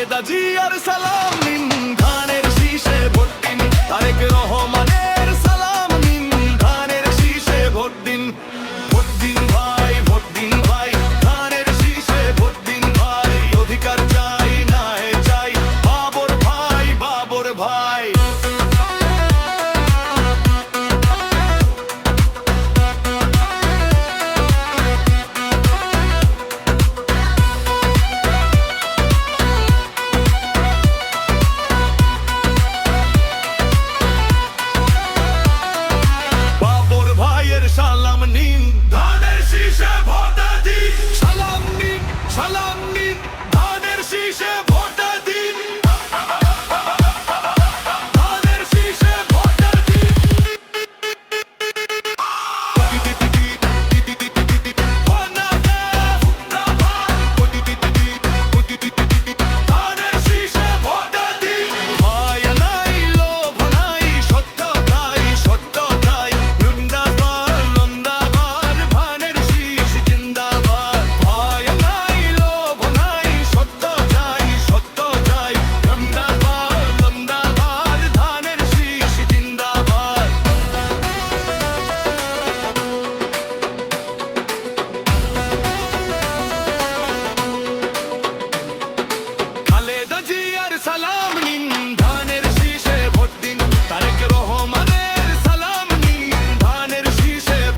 খালেদা জিয়ার সালাম নিন ধানের শীষে ভোট দিন। তারেক রহমানের সালাম নিন ধানের শীষে ভোট দিন। ভোট ভাই, ভোট দিন ভাই ধানের শীষে ভোট ভাই। অধিকার চাই না চাই, বাবর ভাই বাবর ভাই।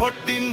ভোট দিন